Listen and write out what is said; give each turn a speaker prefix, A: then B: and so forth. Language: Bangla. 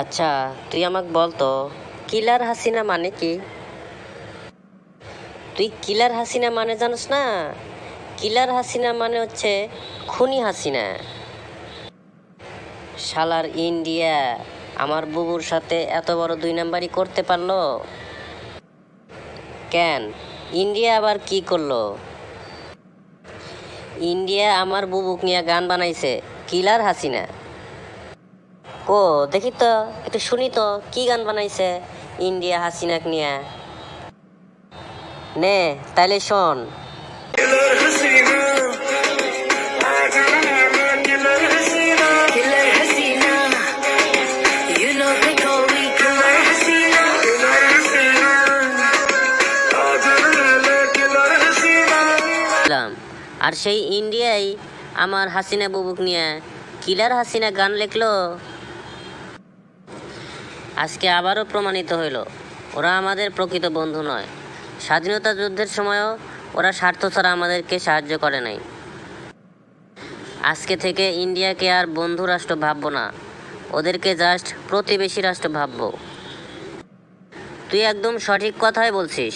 A: আচ্ছা তুই আমাকে বলতো কিলার হাসিনা মানে কি? তুই কিলার হাসিনা মানে জানিস না? কিলার হাসিনা মানে হচ্ছে খুনি হাসিনা। শালার ইন্ডিয়া, আমার বুবুর সাথে এত বড় দুই নাম্বারই করতে পারল। কেন? ইন্ডিয়া আবার কি করল? ইন্ডিয়া আমার বুবুক নিয়ে গান বানাইছে, কিলার হাসিনা। ও দেখি তো একটু শুনি তো কি গান বানাইছে ইন্ডিয়া হাসিনাক নিয়ে? নে তাইলে শোন। আর সেই ইন্ডিয়াই আমার হাসিনা বুবুক নিয়ে। কিলার হাসিনা গান লেখলো? আজকে আবারও প্রমাণিত হইল, ওরা আমাদের প্রকৃত বন্ধু নয়। স্বাধীনতা যুদ্ধের সময়ও ওরা স্বার্থ ছাড়া আমাদেরকে সাহায্য করে নাই। আজকে থেকে ইন্ডিয়াকে আর বন্ধু রাষ্ট্র ভাববো না, ওদেরকে জাস্ট প্রতিবেশী রাষ্ট্র ভাববো। তুই একদম সঠিক কথাই বলছিস।